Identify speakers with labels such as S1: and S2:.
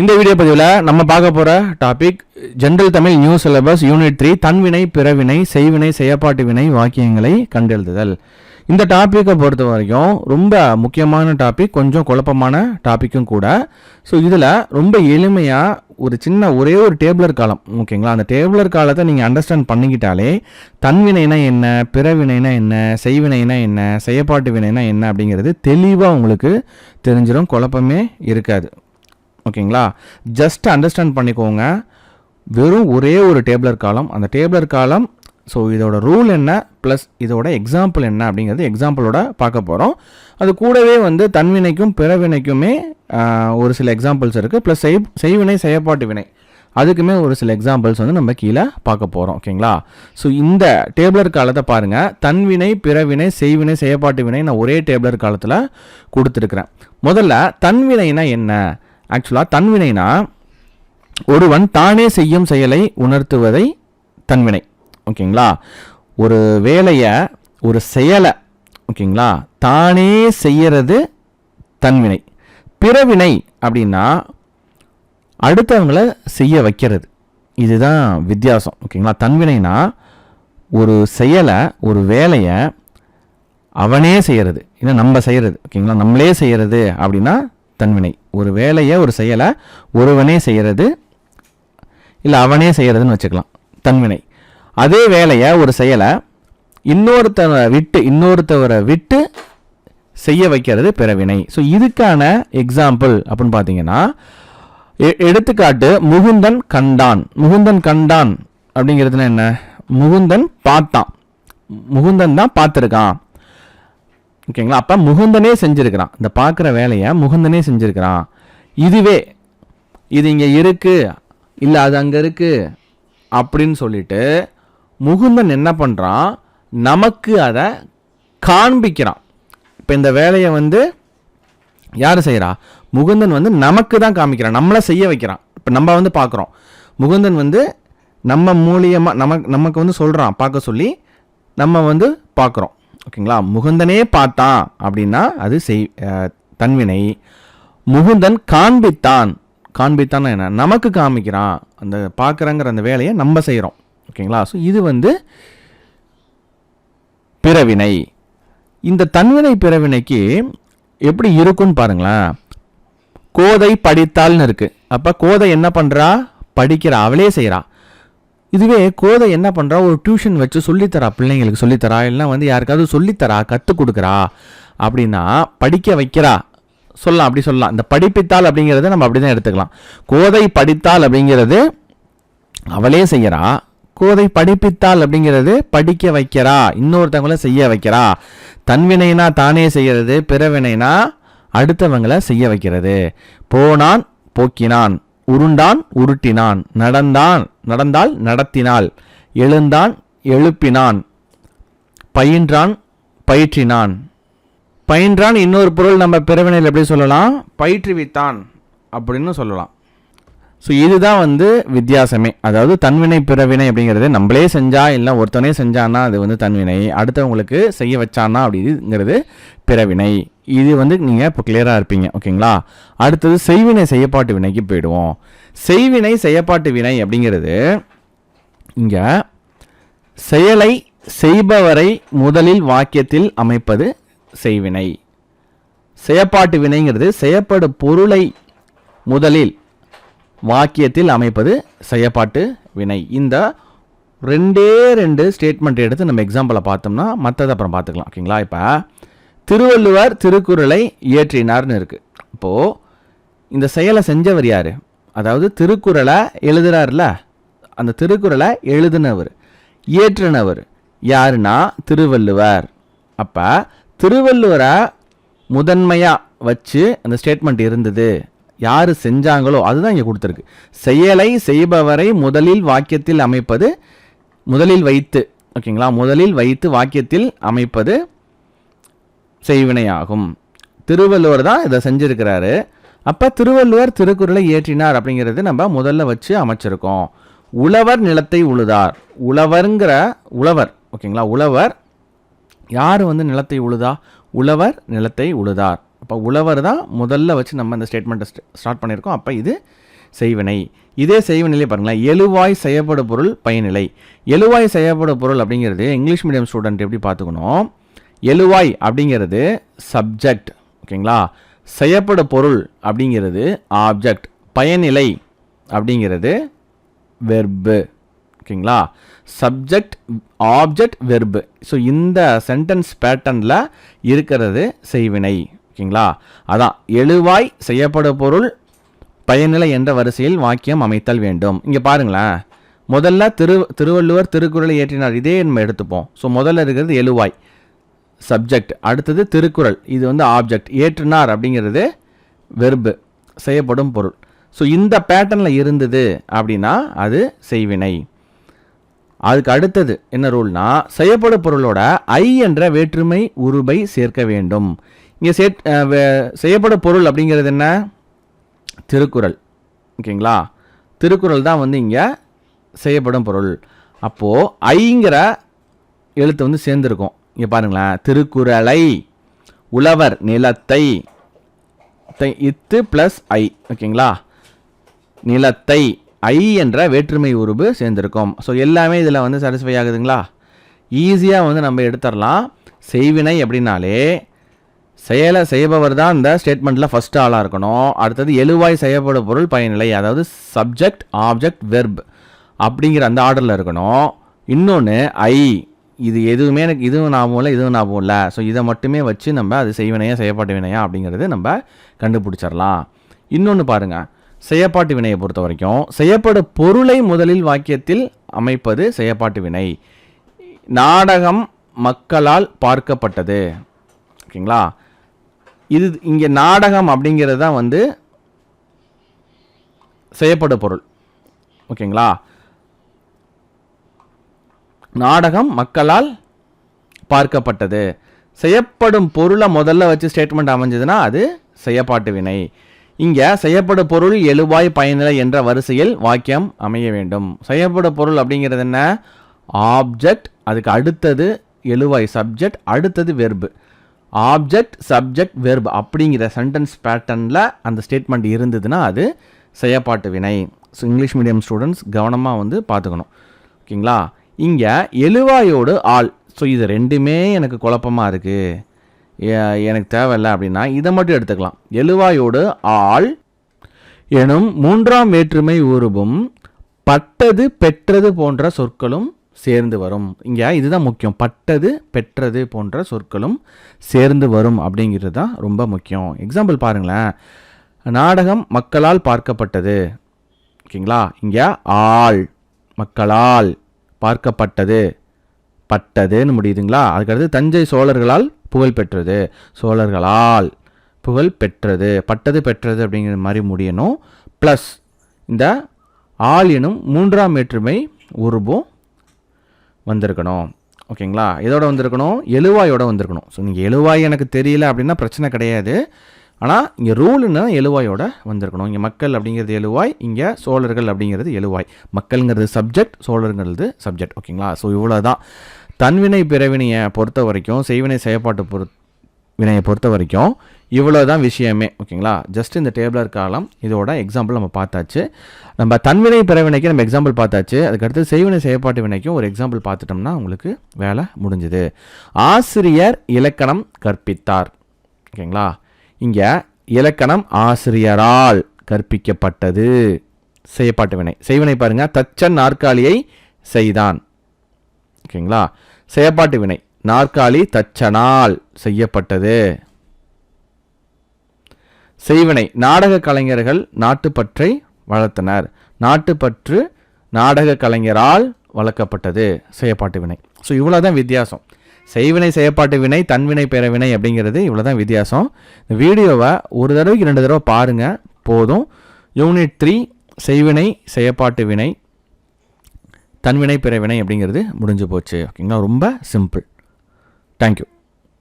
S1: இந்த வீடியோ பதிவில் நம்ம பார்க்க போகிற topic general Tamil new syllabus unit three தன்வினை பிறவினை செய்வினை செயப்பாட்டு வினை வாக்கியங்களை கண்டெழுதுதல் இந்த டாப்பிக்கை பொறுத்த வரைக்கும் ரொம்ப முக்கியமான டாபிக் கொஞ்சம் குழப்பமான டாப்பிக்கும் கூட. ஸோ இதில் ரொம்ப எளிமையாக ஒரு சின்ன ஒரே ஒரு டேபிளர் காலம் ஓகேங்களா அந்த டேபிளர் காலத்தை நீங்கள் அண்டர்ஸ்டாண்ட் பண்ணிக்கிட்டாலே தன்வினைனா என்ன பிறவினைனா என்ன செய்வினைனா என்ன செயப்பாட்டு வினைனா என்ன அப்படிங்கிறது தெளிவாக உங்களுக்கு தெரிஞ்சிடும் குழப்பமே இருக்காது. ஓகேங்களா? ஜஸ்ட் அண்டர்ஸ்டாண்ட் பண்ணிக்கோங்க. வெறும் ஒரே ஒரு டேபிளர் காலம். அந்த டேபிளர் காலம் ஸோ இதோட ரூல் என்ன? ப்ளஸ் இதோட எக்ஸாம்பிள் என்ன? அப்படிங்கிறது எக்ஸாம்பிளோட பார்க்க போகிறோம் அது கூடவே வந்து தன்வினைக்கும் பிறவினைக்குமே ஒரு சில எக்ஸாம்பிள்ஸ் இருக்குது ப்ளஸ் செய் செய்வினை செயற்பாட்டு வினை. அதுக்குமே ஒரு சில எக்ஸாம்பிள்ஸ் வந்து நம்ம கீழே பார்க்க போகிறோம் ஓகேங்களா? ஸோ இந்த டேபிளர் காலத்தை பாருங்கள் தன்வினை பிறவினை செய்வினை செயற்பாட்டு வினை நான் ஒரே டேபிளர் காலத்தில் கொடுத்துருக்குறேன். முதல்ல தன்வினைனா என்ன? ஆக்சுவலாக தன்வினைனா ஒருவன் தானே செய்யும் செயலை உணர்த்துவதை தன்வினை. ஓகேங்களா? ஒரு வேலையை ஒரு செயலை ஓகேங்களா? தானே செய்யறது தன்வினை. பிறவினை அப்படின்னா அடுத்தவங்கள செய்ய வைக்கிறது. இதுதான் வித்தியாசம் ஓகேங்களா? தன்வினைனா ஒரு செயலை ஒரு வேலையை அவனே செய்கிறது இல்லை நம்ம செய்கிறது ஓகேங்களா? நம்மளே செய்கிறது அப்படின்னா தன்வினை. ஒரு வேலையை ஒரு செயலை ஒருவனே செய்கிறது இல்லை அவனே செய்கிறதுன்னு வச்சுக்கலாம். தன்வினை. அதே வேலையை ஒரு செயலை இன்னொருத்தவரை விட்டு இன்னொருத்தவரை விட்டு செய்ய வைக்கிறது பிறவினை. ஸோ இதுக்கான எக்ஸாம்பிள் அப்படின்னு பார்த்தீங்கன்னா எ- எடுத்துக்காட்டு முகுந்தன் கண்டான். முகுந்தன் கண்டான் அப்படிங்கிறதுனா என்ன? முகுந்தன் பார்த்தான். முகுந்தன் தான் பார்த்துருக்கான். ஓகேங்களா? அப்போ முகுந்தனே செஞ்சுருக்கிறான். இந்த பார்க்குற வேலையை முகுந்தனே செஞ்சுருக்கிறான். இதுவே இது இங்கே இருக்குது இல்லை அது அங்கே இருக்குது அப்படின்னு சொல்லிட்டு முகுந்தன் என்ன பண்ணுறான் நமக்கு அதை காண்பிக்கிறான். இப்போ இந்த வேலையை வந்து யார் செய்கிறா முகுந்தன் வந்து நமக்கு தான் காமிக்கிறான். நம்மளை செய்ய வைக்கிறான். இப்போ நம்ம வந்து பார்க்குறோம் முகுந்தன் வந்து நம்ம மூலியமாக நமக்கு நமக்கு வந்து சொல்கிறான் பார்க்க சொல்லி நம்ம வந்து பார்க்குறோம் ஓகேங்களா? முகுந்தனே பார்த்தான் அப்படின்னா அது செய் தன்வினை. முகுந்தன் காண்பித்தான். காண்பித்தான் என்ன? நமக்கு காமிக்கிறான். அந்த பார்க்குறங்கிற அந்த வேலையை நம்ம செய்கிறோம் ஓகேங்களா? ஸோ இது வந்து பிறவினை. இந்த தன்வினை பிறவினைக்கு எப்படி இருக்கும்னு பாருங்களேன். கோதை படித்தாள்னு இருக்கு. அப்போ கோதை என்ன பண்ணுறா படிக்கிறா. அவளே செய்கிறா இதுவே கோதை என்ன பண்ணுறா ஒரு டியூஷன் வச்சு சொல்லித்தரா பிள்ளைங்களுக்கு சொல்லித்தரா? இல்லைனா வந்து யாருக்காவது சொல்லித்தரா கற்றுக் கொடுக்குறா? அப்படின்னா படிக்க வைக்கிறா. சொல்லலாம் அப்படி சொல்லலாம். இந்த படிப்பித்தாள் அப்படிங்கிறத நம்ம அப்படி தான் எடுத்துக்கலாம். கோதை படித்தாள் அப்படிங்கிறது அவளே செய்கிறா கோதை படிப்பித்தாள் அப்படிங்கிறது படிக்க வைக்கிறா. இன்னொருத்தவங்கள செய்ய வைக்கிறா. தன்வினைனா தானே செய்கிறது பிறவினைனா அடுத்தவங்களை செய்ய வைக்கிறது. போனான் போக்கினான். உருண்டான் உருட்டினான். நடந்தான். நடந்தால் நடத்தினாள். எழுந்தான் எழுப்பினான். பயின்றான் பயிற்றினான். பயின்றான் இன்னொரு பொருள் நம்ம பிறவினையில் எப்படி சொல்லலாம்? பயிற்றுவித்தான் அப்படின்னு சொல்லலாம். ஸோ இதுதான் வந்து வித்தியாசமே. அதாவது தன்வினை பிறவினை அப்படிங்கிறது நம்மளே செஞ்சா இல்லை ஒருத்தனே செஞ்சான்னா அது வந்து தன்வினை. அடுத்தவங்களுக்கு செய்ய வச்சானா அப்படிங்கிறது பிறவினை. இது வந்து நீங்கள் இப்போ கிளியராக இருப்பீங்க. ஓகேங்களா? அடுத்தது செய்வினை செய்யப்பாட்டு வினைக்கு போயிடுவோம். செய்வினை செய்யப்பாட்டு வினை அப்படிங்கிறது இங்கே செயலை செய்பவரை முதலில் வாக்கியத்தில் அமைப்பது செய்வினை. செயப்பாட்டு வினைங்கிறது செய்யப்படு பொருளை முதலில் வாக்கியத்தில் அமைப்பது செயப்பாட்டு வினை. இந்த ரெண்டே ரெண்டு ஸ்டேட்மெண்ட் எடுத்து நம்ம எக்ஸாம்பிளை பார்த்தோம்னா மற்றதை அப்புறம் பார்த்துக்கலாம் ஓகேங்களா இப்போ திருவள்ளுவர் திருக்குறளை இயற்றினார்னு இருக்குது இப்போது இந்த செயலை செஞ்சவர் யார்? அதாவது திருக்குறளை எழுதுறாருல? அந்த திருக்குறளை எழுதினவர். இயற்றினவர் யாருன்னா? திருவள்ளுவர். அப்போ திருவள்ளுவரை முதன்மையாக வச்சு அந்த ஸ்டேட்மெண்ட் இருந்தது. யார் செஞ்சாங்களோ அதுதான் இங்கே கொடுத்துருக்கு. செயலை செய்பவரை முதலில் வாக்கியத்தில் அமைப்பது முதலில் வைத்து ஓகேங்களா? முதலில் வைத்து வாக்கியத்தில் அமைப்பது செய்வினையாகும். திருவள்ளுவர் தான் இதை செஞ்சுருக்கிறாரு. அப்போ திருவள்ளுவர் திருக்குறளை இயற்றினார் அப்படிங்கிறது நம்ம முதல்ல வச்சு அமைச்சிருக்கோம். உழவர் நிலத்தை உழுதார். உழவருங்கிற உழவர் ஓகேங்களா? உழவர் யார் வந்து நிலத்தை உழுதா? உழவர் நிலத்தை உழுதார். அப்போ உழவர் தான் முதல்ல வச்சு நம்ம இந்த ஸ்டேட்மெண்ட்டை ஸ்டார்ட் பண்ணியிருக்கோம். அப்போ இது செய்வினை. இதே செய்வினையிலே பாருங்களேன். எழுவாய் செய்யப்படும் பொருள் பயனிலை. எழுவாய் செய்யப்படும் பொருள் அப்படிங்கிறது இங்கிலீஷ் மீடியம் ஸ்டூடெண்ட் எப்படி பார்த்துக்கணும்? எழுவாய் அப்படிங்கிறது சப்ஜெக்ட் ஓகேங்களா? செய்யப்பட பொருள் அப்படிங்கிறது ஆப்ஜெக்ட் பயனிலை அப்படிங்கிறது வெர்பு ஓகேங்களா? சப்ஜெக்ட் ஆப்ஜெக்ட் வெர்பு ஸோ இந்த சென்டென்ஸ் பேட்டர்னில் இருக்கிறது செய்வினை. ஓகேங்களா? அதான் எழுவாய் செய்யப்பட பொருள் பயனிலை என்ற வரிசையில் வாக்கியம் அமைத்தல் வேண்டும். இங்கே பாருங்களேன். முதல்ல திரு திருவள்ளுவர் திருக்குறளை ஏற்றினார் இதே நம்ம எடுத்துப்போம். ஸோ முதல்ல இருக்கிறது எழுவாய். சப்ஜெக்ட் அடுத்தது திருக்குறள். இது வந்து ஆப்ஜெக்ட் ஏற்றினார் அப்படிங்கிறது வெர்பு செய்யப்படும் பொருள். ஸோ இந்த பேட்டர்னில் இருந்தது அப்படின்னா அது செய்வினை. அதுக்கு அடுத்தது என்ன ரூல்னா செய்யப்படும் பொருளோட ஐ என்ற வேற்றுமை உருபை சேர்க்க வேண்டும். இங்கே சே செய்யப்படும் பொருள் அப்படிங்கிறது என்ன? திருக்குறள். ஓகேங்களா? திருக்குறள் தான் வந்து இங்கே செய்யப்படும் பொருள். அப்போது ஐங்கிற எழுத்து வந்து சேர்ந்துருக்கும். இங்கே பாருங்களேன். திருக்குறளை உழவர் நிலத்தை தை- இத்து ப்ளஸ் ஐ ஓகேங்களா? நிலத்தை ஐ என்ற வேற்றுமை உருபு சேர்ந்திருக்கும். ஸோ எல்லாமே இதில் வந்து சாட்டிஸ்ஃபை ஆகுதுங்களா? ஈஸியாக வந்து நம்ம எடுத்துடலாம் செய்வினை அப்படின்னாலே செயலை செய்பவர் தான் இந்த ஸ்டேட்மெண்ட்டில் ஃபஸ்ட் ஆளாக இருக்கணும். அடுத்தது எழுவாய் செய்யப்படும் பொருள் பயனிலை அதாவது சப்ஜெக்ட் ஆப்ஜெக்ட் வெர்ப் அப்படிங்கிற அந்த ஆர்டரில் இருக்கணும். இன்னொன்று ஐ. இது எதுவுமே எனக்கு இதுவும் ஞாபகம் இல்லை இதுவும் ஞாபகம் இல்லை. ஸோ இதை மட்டுமே வச்சு நம்ம அது செய்வினையா செய்யப்பட்ட வினையா அப்படிங்கிறது நம்ம கண்டுபிடிச்சிடலாம். இன்னொன்று பாருங்கள் செயற்பாட்டு வினையை பொறுத்த வரைக்கும் செய்யப்படும் பொருளை முதலில் வாக்கியத்தில் அமைப்பது செய்யப்பாட்டு வினை. நாடகம் மக்களால் பார்க்கப்பட்டது. ஓகேங்களா? இது இங்கே நாடகம் அப்படிங்கிறது தான் வந்து செய்யப்படும் பொருள். ஓகேங்களா? நாடகம் மக்களால் பார்க்கப்பட்டது. செய்யப்படும் பொருளை முதல்ல வச்சு ஸ்டேட்மெண்ட் அமைஞ்சதுன்னா அது செய்யப்பாட்டு வினை. இங்கே செய்யப்படும் பொருள் எழுவாய் பயனிலை என்ற வரிசையில் வாக்கியம் அமைய வேண்டும். செய்யப்படும் பொருள் அப்படிங்கிறது என்ன? ஆப்ஜெக்ட் அதுக்கு அடுத்தது எழுவாய் சப்ஜெக்ட் அடுத்தது வெர்பு ஆப்ஜெக்ட் சப்ஜெக்ட் வெர்ப் அப்படிங்கிற சென்டென்ஸ் பேட்டர்னில் அந்த ஸ்டேட்மெண்ட் இருந்ததுன்னா அது செய்யப்பாட்டு வினை. ஸோ இங்கிலீஷ் மீடியம் ஸ்டூடெண்ட்ஸ் கவனமாக வந்து பார்த்துக்கணும். ஓகேங்களா? இங்கே எழுவாயோடு ஆள். ஸோ இது ரெண்டுமே எனக்கு குழப்பமாக இருக்குது எனக்கு தேவையில்லை அப்படின்னா இதை மட்டும் எடுத்துக்கலாம். எழுவாயோடு ஆள் எனும் மூன்றாம் வேற்றுமை உருவும் பட்டது பெற்றது போன்ற சொற்களும் சேர்ந்து வரும். இங்கே இதுதான் முக்கியம். பட்டது பெற்றது போன்ற சொற்களும் சேர்ந்து வரும் அப்படிங்கிறது தான் ரொம்ப முக்கியம். எக்ஸாம்பிள் பாருங்களேன். நாடகம் மக்களால் பார்க்கப்பட்டது. ஓகேங்களா? இங்கே ஆள் மக்களால். பார்க்கப்பட்டது. பட்டதுன்னு முடியுதுங்களா? அதுக்கடுத்து தஞ்சை சோழர்களால் புகழ் பெற்றது. சோழர்களால் புகழ் பெற்றது. பட்டது பெற்றது அப்படிங்கிற மாதிரி முடியணும். ப்ளஸ் இந்த ஆள் எனும் மூன்றாம் வேற்றுமை உருபும் வந்திருக்கணும். ஓகேங்களா? இதோட வந்திருக்கணும். எழுவாயோட வந்திருக்கணும். ஸோ நீங்கள் எழுவாய் எனக்கு தெரியல அப்படின்னா பிரச்சனை கிடையாது. ஆனால் இங்கே ரூலுன்னா எழுவாயோட வந்திருக்கணும். இங்கே மக்கள் அப்படிங்கிறது எழுவாய் இங்கே சோழர்கள் அப்படிங்கிறது எழுவாய். மக்கள்ங்கிறது சப்ஜெக்ட் சோழருங்கிறது சப்ஜெக்ட் ஓகேங்களா ஸோ இவ்வளோ தான் தன்வினை பிறவினையை பொறுத்த வரைக்கும் செய்வினை செயற்பாட்டு பொறு வினையை பொறுத்த வரைக்கும் இவ்வளோ தான் விஷயமே ஓகேங்களா ஜஸ்ட் இந்த டேபிளர் காலம் இதோட எக்ஸாம்பிள் நம்ம பார்த்தாச்சு. நம்ம தன்வினை பிறவினைக்கு நம்ம எக்ஸாம்பிள் பார்த்தாச்சு. அதுக்கடுத்து செய்வினை செயற்பாட்டு வினைக்கும் ஒரு எக்ஸாம்பிள் பார்த்துட்டோம்னா உங்களுக்கு வேலை முடிஞ்சுது. ஆசிரியர் இலக்கணம் கற்பித்தார் ஓகேங்களா இங்கே இலக்கணம் ஆசிரியரால் கற்பிக்கப்பட்டது. செய்யப்பாட்டு வினை செய்வினை பாருங்க. தச்சன் நாற்காலியை செய்தான். ஓகேங்களா? செயப்பாட்டு வினை நாற்காலி தச்சனால் செய்யப்பட்டது. செய்வினை. நாடக கலைஞர்கள் நாட்டுப்பற்றை வளர்த்தனர். நாட்டுப்பற்று நாடக கலைஞரால் வளர்க்கப்பட்டது. செய்யப்பாட்டு வினை ஸோ இவ்வளோ தான் வித்தியாசம். செய்வினை செய்யப்பாட்டு வினை தன்வினை பிறவினை அப்படிங்கிறது இவ்வளோ தான் வித்தியாசம். இந்த வீடியோவை ஒரு தடவைக்கு ரெண்டு தடவை பாருங்கள் போதும். யூனிட் த்ரீ செய்வினை செய்யப்பாட்டு வினை தன்வினை பிறவினை அப்படிங்கிறது முடிஞ்சு போச்சு. ஓகேங்களா? ரொம்ப சிம்பிள் தேங்க்யூ